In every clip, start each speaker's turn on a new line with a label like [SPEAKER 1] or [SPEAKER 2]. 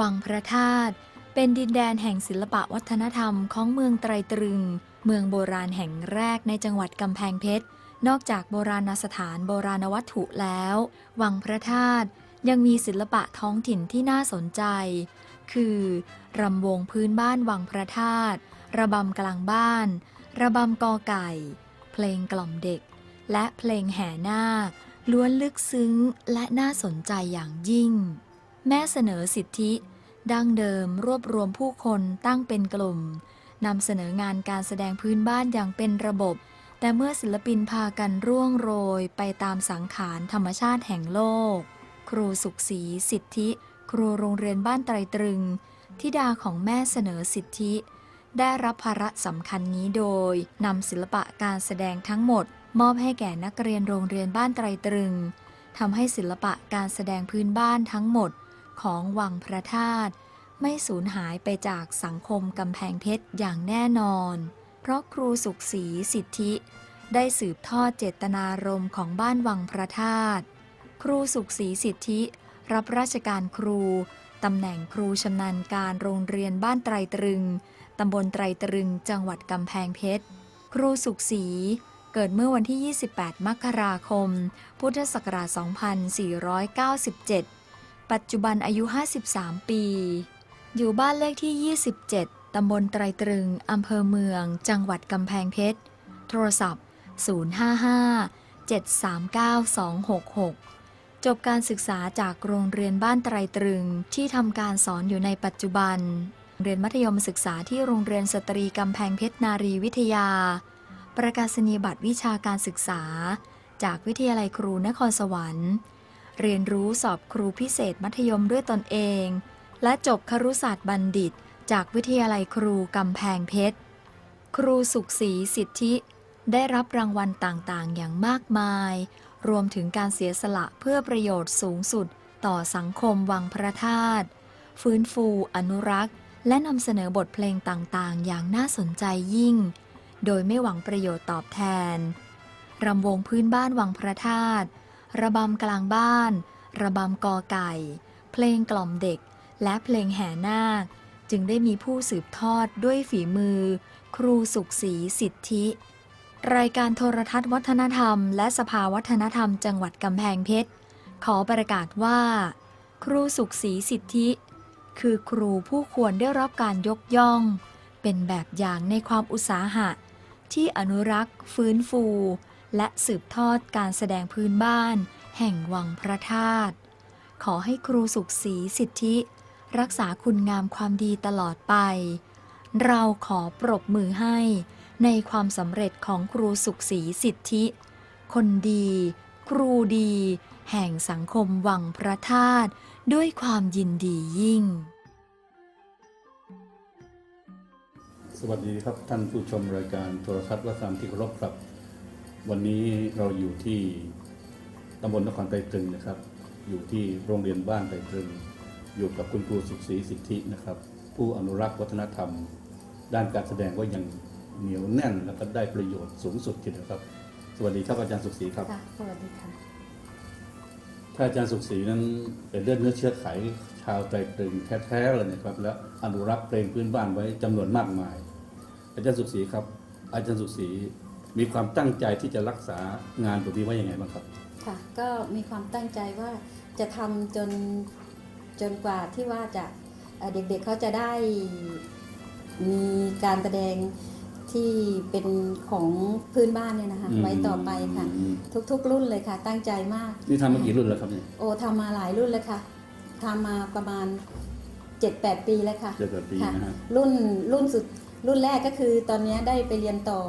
[SPEAKER 1] วังพระธาตุเป็นดินแดนแห่งศิลปะวัฒนธรรมของเมืองไตรตรึง เมืองโบราณแห่งแรกในจังหวัดกำแพงเพชร นอกจากโบราณสถานโบราณวัตถุแล้ว วังพระธาตุยังมีศิลปะท้องถิ่นที่น่าสนใจ คือ รำวงพื้นบ้านวังพระธาตุ ระบำกลางบ้าน ระบำกอไก่ เพลงกล่อมเด็ก และเพลงแห่นาคล้วนลึกซึ้งและน่าสนใจอย่างยิ่ง แม่เสนอสิทธิ ดั้งเดิมรวบรวมผู้คนตั้งเป็นกลุ่มนำเสนองานการแสดงพื้นบ้านอย่างเป็นระบบ แต่เมื่อศิลปินพากันร่วงโรยไปตามสังขารธรรมชาติแห่งโลก ครูสุขศรีสิทธิ ครูโรงเรียนบ้านไตรตรึงธิดาของแม่เสนอสิทธิ ได้รับภาระสำคัญนี้โดยนำศิลปะการแสดงทั้งหมด มอบให้แก่นักเรียนโรงเรียนบ้านไตรตรึงทำให้ศิลปะการแสดงพื้นบ้านทั้งหมด ของวังพระธาตุไม่สูญหายไปจากสังคมกำแพงเพชรอย่างแน่นอน เพราะครูสุขศรีสิทธิ ได้สืบทอดเจตนารมณ์ของบ้านวังพระธาตุครูสุขศรีสิทธิ รับราชการครูตำแหน่งครูชำนาญการโรงเรียนบ้านไตรตรึงตำบลไตรตรึง จังหวัดกำแพงเพชร ครูสุขศรีเกิดเมื่อวันที่ 28 มกราคม พุทธศักราช 2497 ปัจจุบันอายุ 53 ปี อยู่บ้านเลขที่ 27 ตำบลไตรตรึง อำเภอเมือง จังหวัดกำแพงเพชร โทรศัพท์ 055 739 266 จบการศึกษาจากโรงเรียนบ้านไตรตรึงที่ทำการสอนอยู่ในปัจจุบัน เรียนมัธยมศึกษาที่โรงเรียนสตรีกำแพงเพชรนารีวิทยา ประกาศนียบัตรวิชาการศึกษา จากวิทยาลัยครูนครสวรรค์ เรียนรู้สอบครูพิเศษมัธยมด้วยตนเอง และจบครุศาสตร์บัณฑิต จากวิทยาลัยครูกำแพงเพชร ครูสุขศรีสิทธิ ได้รับรางวัลต่างๆ อย่างมากมาย รวมถึงการเสียสละเพื่อประโยชน์สูงสุดต่อสังคมวังพระธาตุฟื้นฟู อนุรักษ์ และนำเสนอบทเพลงต่างๆ อย่างน่าสนใจยิ่ง โดยไม่หวังประโยชน์ตอบแทน รำวงพื้นบ้านวังพระธาตุ ระบำกลางบ้าน ระบำกอไก่ เพลงกล่อมเด็ก และเพลงแห่นาค จึงได้มีผู้สืบทอดด้วยฝีมือ ครูสุขศรีสิทธิ รายการโทรทัศน์วัฒนธรรม และสภาวัฒนธรรมจังหวัดกำแพงเพชร ขอประกาศว่า ครูสุขศรีสิทธิ คือครูผู้ควรได้รับการยกย่อง เป็นแบบอย่างในความอุตสาหะที่อนุรักษ์ ฟื้นฟู และสืบทอดการแสดงพื้นบ้าน แห่งวังพระธาตุขอให้ครูสุขศรีสิทธิ รักษาคุณงามความดีตลอดไป เราขอปรบมือให้ในความสำเร็จของครูสุขศรีสิทธิ คนดี ครูดี แห่งสังคมวังพระธาตุด้วยความยินดียิ่ง
[SPEAKER 2] สวัสดีครับท่านผู้ชมรายการโทรทัศน์วัฒนธรรมที่เคารพครับ วันนี้เราอยู่ที่ตำบลนครไตรตรึงนะครับ อยู่ที่โรงเรียนบ้านไตรตรึง อยู่กับคุณครูสุขศรีสิทธินะครับ ผู้อนุรักษ์วัฒนธรรม ด้านการแสดงก็ยังเหนียวแน่นแล้วก็ได้ประโยชน์สูงสุดทีเดียวครับ สวัสดีครับอาจารย์สุขศรีครับ
[SPEAKER 3] ค่ะ สวัสดีค่ะ
[SPEAKER 2] ถ้าอาจารย์สุขศรีนั้นเป็นเลือดเนื้อเชื้อไขชาวไตรตรึงแท้ๆเลยนะครับ และอนุรักษ์เพลงพื้นบ้านไว้จำนวนมากมาย อาจารย์สุขศรีครับ อาจารย์สุขศรี มีความตั้งใจที่จะรักษางานตรงนี้ไว้ยังไงบ้างครับ
[SPEAKER 3] ค่ะ ก็มีความตั้งใจว่าจะทำจนจนกว่าที่ว่าจะเอ่อเด็กๆเขาจะได้มีการแสดงที่เป็นของพื้นบ้านเนี่ยนะคะ
[SPEAKER 2] อืม
[SPEAKER 3] ไว้ต่อไปค่ะทุกๆ รุ่นเลยค่ะ ตั้งใจมาก
[SPEAKER 2] นี่ทำมากี่รุ่นแล้วครับเนี่ย
[SPEAKER 3] โอ้ทำมาหลายรุ่นเลยค่ะทำมาประมาณ 7-8 ปีแล้วค่ะ
[SPEAKER 2] เจ็ดแปดปี
[SPEAKER 3] ค่ะ
[SPEAKER 2] นะฮะ
[SPEAKER 3] รุ่นรุ่นสุดรุ่นแรกก็คือตอนนี้ได้ไปเรียนต่อ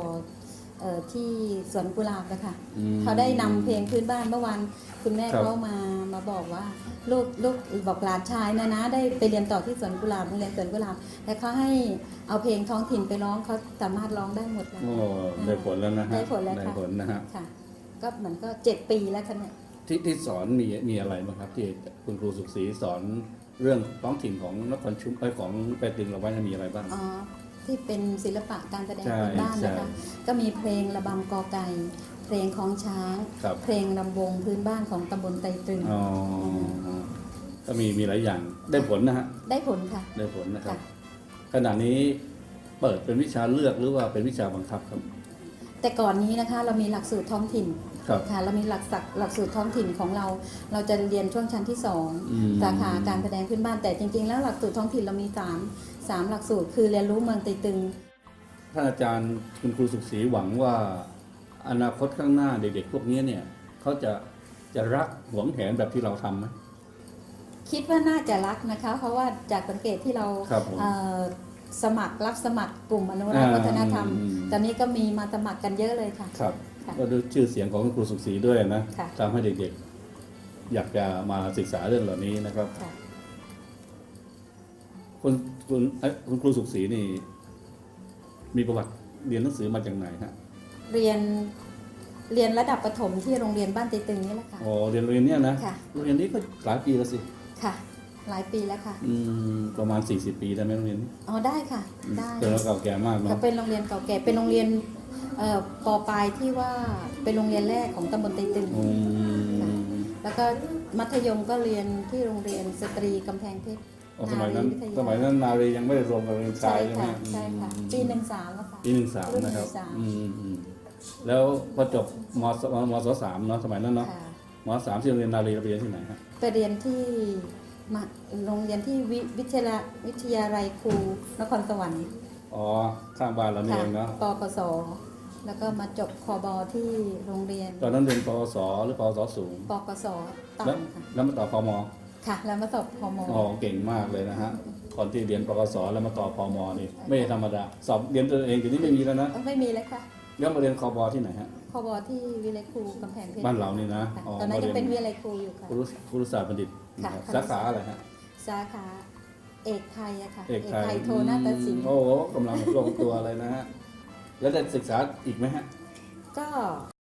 [SPEAKER 3] เออที่สวนกุหลาบนะคะ
[SPEAKER 2] อืม
[SPEAKER 3] เขาได้นำเพลงพื้นบ้านเมื่อวานคุณแม่
[SPEAKER 2] ครับ
[SPEAKER 3] เขามามาบอกว่าลูกลูกบอกหลานชายนะนะ ได้ไปเรียนต่อที่สวนกุหลาบโรงเรียนสวนกุหลาบแต่เขาให้เอาเพลงท้องถิ่นไปร้องเขาสามารถร้องได้หมดแล้ว
[SPEAKER 2] โอ้ได้ผลแล้วนะฮะ
[SPEAKER 3] ได้ผลแล้วค่ะ
[SPEAKER 2] ได้ผลนะฮะ
[SPEAKER 3] ค่ะ ก็เหมือนก็เจ็ดปีแล้วค่ะเนี่ย
[SPEAKER 2] ที่ที่สอนมีมีอะไรบ้างครับ ที่คุณครูสุขศรีสอนเรื่องท้องถิ่นของนครชุมเอ้ยของไตรตรึงเราไว้มีอะไรบ้าง
[SPEAKER 3] อ๋อ ที่เป็นศิลปะการแสดง
[SPEAKER 2] ใช่
[SPEAKER 3] พื้นบ้านนะคะ
[SPEAKER 2] ใช่
[SPEAKER 3] ก็มีเพลงระบำกอไก่เพลงของช้าง
[SPEAKER 2] ครับ
[SPEAKER 3] เพลงลำวงพื้นบ้านของตำบลไตรตรึง
[SPEAKER 2] อ๋อก็มีมีหลายอย่างได้ผลนะฮะ
[SPEAKER 3] ได้ผลค่ะ
[SPEAKER 2] ได้ผลนะครับ
[SPEAKER 3] ค่ะ
[SPEAKER 2] ขณะนี้เปิดเป็นวิชาเลือกหรือว่าเป็นวิชาบังคับครับ
[SPEAKER 3] แต่ก่อนนี้นะคะเรามีหลักสูตรท้องถิ่น
[SPEAKER 2] ครับ
[SPEAKER 3] ค่ะเรามีหลักสักหลักสูตรท้องถิ่นของเรา เราจะเรียนช่วงชั้นที่สอง
[SPEAKER 2] อืม
[SPEAKER 3] สาขาการแสดงพื้นบ้านแต่จริง ๆ แล้วหลักสูตรท้องถิ่นเรามีสาม สามหลักสูตร คือเรียนรู้เมืองไตตึง
[SPEAKER 2] ท่านอาจารย์คุณครูสุขศรีหวังว่า อนาคตข้างหน้าเด็กๆ พวกนี้เนี่ยเขาจะจะรักหวงแหนแบบที่เราทำไหม
[SPEAKER 3] คิดว่าน่าจะรักนะคะ เพราะว่าจากสังเกตที่เรา
[SPEAKER 2] ครับผม
[SPEAKER 3] เอ่อสมัครรับสมัครกลุ่มอนุรักษ์
[SPEAKER 2] อ่า
[SPEAKER 3] วัฒนธรรม
[SPEAKER 2] อืม
[SPEAKER 3] ตอนนี้ก็มีมาสมัครกันเยอะเลยค่ะ
[SPEAKER 2] ครับ
[SPEAKER 3] ค่ะ
[SPEAKER 2] ก็ด้วยชื่อเสียงของคุณครูสุขศรีด้วยนะ
[SPEAKER 3] ค่ะ
[SPEAKER 2] ทำให้เด็กๆ อยากจะมาศึกษาเรื่องเหล่านี้นะครับ
[SPEAKER 3] ค่ะ
[SPEAKER 2] คุณคุณเอ้ยคุณครูสุขศรีนี่ มีประวัติเรียนหนังสือมาจากไหนฮะ
[SPEAKER 3] เรียนเรียนระดับประถมที่โรงเรียนบ้านไตตึงนี่แหละค่ะ
[SPEAKER 2] อ๋อเรียนโรงเรียนเนี้ยนะ
[SPEAKER 3] ค่ะ
[SPEAKER 2] โรงเรียนนี้ก็หลายปีแล้วสิ
[SPEAKER 3] ค่ะ หลายปีแล้วค่ะ
[SPEAKER 2] อืมประมาณ 40 ปีได้ไหมโรงเรียนนี้
[SPEAKER 3] อ๋อได้ค่ะ ได้
[SPEAKER 2] เป็นแล้วเก่าแก่มาก
[SPEAKER 3] ก็
[SPEAKER 2] เนาะ
[SPEAKER 3] เป็นโรงเรียนเก่าแก่เป็นโรงเรียนเอ่อปอปลายที่ว่าเป็นโรงเรียนแรกของตำบลไตตึง
[SPEAKER 2] อืม
[SPEAKER 3] แล้วก็มัธยมก็เรียนที่โรงเรียนสตรีกำแพงเพชร
[SPEAKER 2] อ๋อ สมัยนั้น
[SPEAKER 3] นารีวิทยา
[SPEAKER 2] สมัยนั้นนารียังไม่ได้รวมกับโรงเรียนชา
[SPEAKER 3] ใช่
[SPEAKER 2] ยใช่ไหม
[SPEAKER 3] ค่ะใช่ค่ะ
[SPEAKER 2] อืม
[SPEAKER 3] ปีหนึ่งสามแล้วค่ะ
[SPEAKER 2] ปีหนึ่งสาม
[SPEAKER 3] รุ่น
[SPEAKER 2] นะครับ
[SPEAKER 3] หนึ่งสาม
[SPEAKER 2] อืมอืมแล้วพอจบมสมศสามเนาะสมัยนั้นเนาะ
[SPEAKER 3] ค่ะ
[SPEAKER 2] มสามที่โรงเรียนนารีเราไปเรียนที่ไหนฮะ
[SPEAKER 3] ไปเรียนที่มาโรงเรียนที่วิวิทยาลัยวิทยาลัยครูนครสวรรค์
[SPEAKER 2] อ๋อข้างบ้านเรานี่
[SPEAKER 3] ค่ะ
[SPEAKER 2] เองเนาะ
[SPEAKER 3] ปกศแล้วก็มาจบคอบอที่โรงเรียน
[SPEAKER 2] ตอนนั้นเรียนปวสหรือปวสสูง
[SPEAKER 3] ปกศต่
[SPEAKER 2] แล้วำ
[SPEAKER 3] ค่ะ
[SPEAKER 2] แล้วมาต่อพม
[SPEAKER 3] ค่ะ แล้วมาสอบพม
[SPEAKER 2] อ๋อเก่งมากเลยนะฮะก่อนที่เรียนปวสแล้วมาต่อพมนี่ไม่ธรรมดาสอบเรียนตัวเองทีนี้ไม่มีแล้วนะ
[SPEAKER 3] ไม่มีเลยค่ะ
[SPEAKER 2] แล้วมาเรียนคอบอที่ไหนฮะ
[SPEAKER 3] คอบอที่วิเลยครูกำแพงเพชร
[SPEAKER 2] บ้านเรานี่นะ
[SPEAKER 3] ค่ะ
[SPEAKER 2] อ๋อ
[SPEAKER 3] ตอนนั้น
[SPEAKER 2] มาเรี
[SPEAKER 3] ยั
[SPEAKER 2] ยน
[SPEAKER 3] งเป็นวิเลยครูอยู่ค่ะ
[SPEAKER 2] ครุครุศาสตร์บัณฑิต
[SPEAKER 3] ค่ะ
[SPEAKER 2] นะครับสาขาอะไรฮะ
[SPEAKER 3] สาขาเอกไทยอะค่ะ
[SPEAKER 2] เอกไทย
[SPEAKER 3] โทนาฏศิลป์
[SPEAKER 2] โอ้โหกำลังลงตัวเลยนะฮะแล้วได้ศึกษาอีกไหมฮะ
[SPEAKER 3] ก็